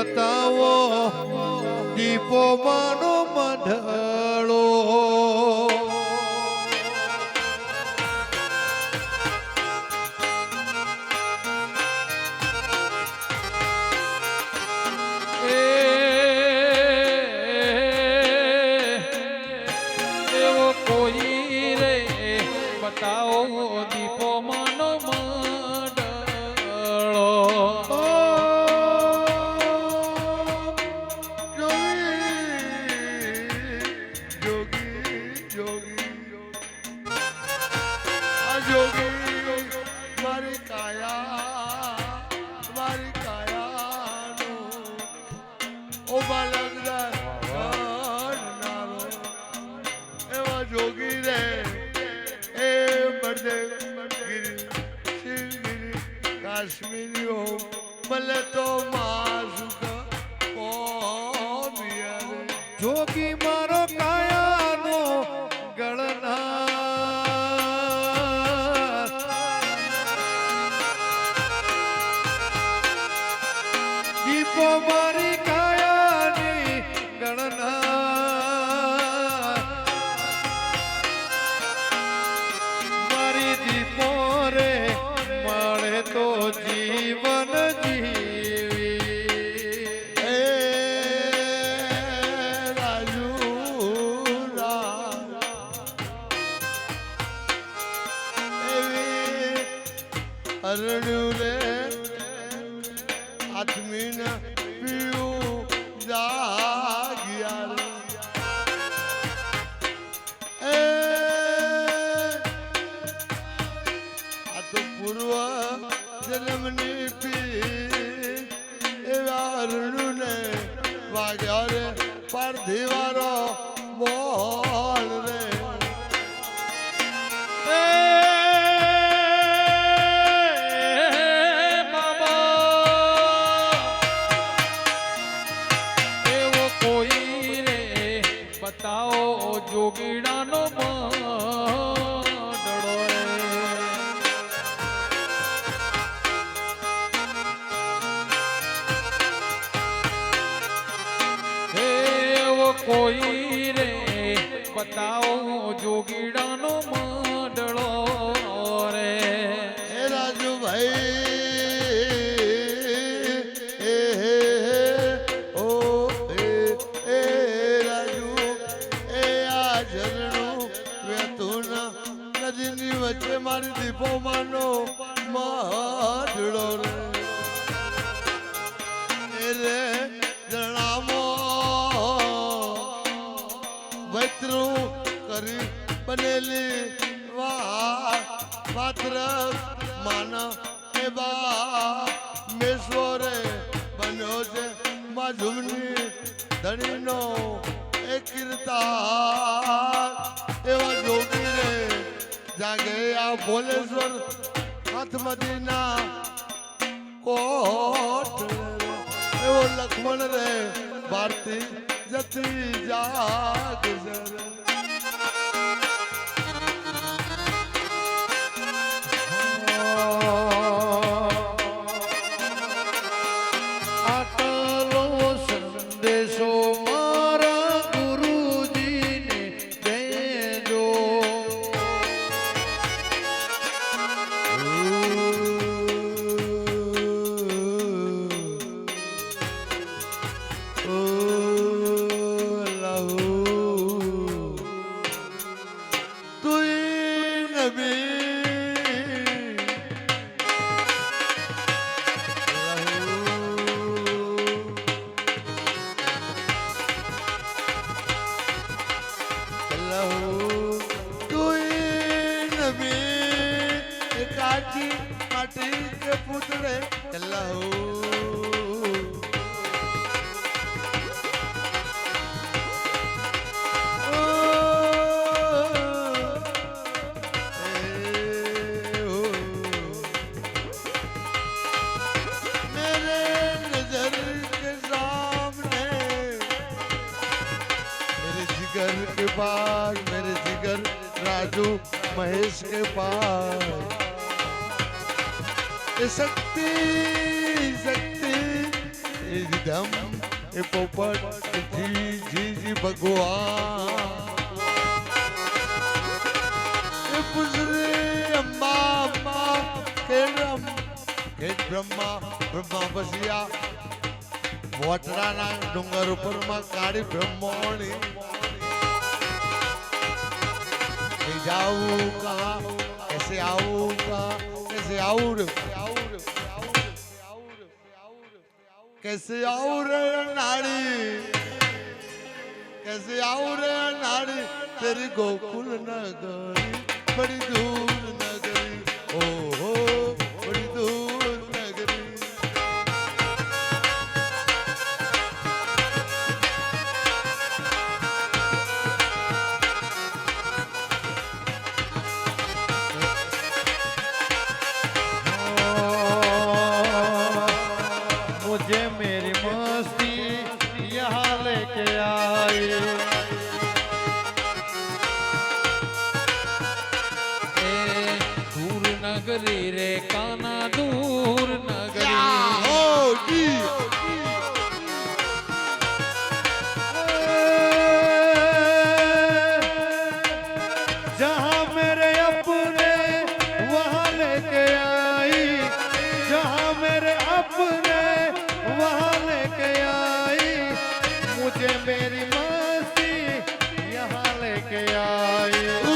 બતાવો દીપો માનો મંડળો જોગી રે એ બળદે ગીર શિવગીરી કાશ્મીરીઓ, ભલે તો માસુક જોગી મારો કાયાનો ગણના દીપો મારી અરણ્યું રે. આત્મીન પીયું જાગ્યા એ આ તો પૂર્વ જન્મની પી એવા બતાવો જોગીડાનો મંડળો એવો કોઈ રે બતાવો જોગીડાનો મંડળો રે. રાજુભાઈ પાત્ર માન એવા મેશ્વરે બન્યો છે મા ઝુમની ધણીનો એ કીર્તાર. એવા જોગીને જાગે આ ભોલેશ્વર હાથમતીના કોટ એવો લક્ષ્મણ રે, ભારતી જતી જાગ રે કાચી માટી કે પુતળે. લહુ राजू महेश के पास ये शक्ति शक्ति ये ધમ એ પોપટ એ જી જી જી ભગવાન એ પુજરે અંબા અંબા કેરમ કે બ્રહ્મા બ્રહ્મા બસિયા વોટરાના ડુંગર ઉપરમાં કાળી બ્રહ્મોણી कहीं जाऊं कहा कैसे आऊं कहा कैसे आऊं कैसे आऊं रे नारी कैसे आऊं रे नारी तेरी गोकुल नगरी बड़ी दूर નગરી રે કાના દૂર નગરી હો જી मुझे मेरी मस्ती यहाँ लेके आई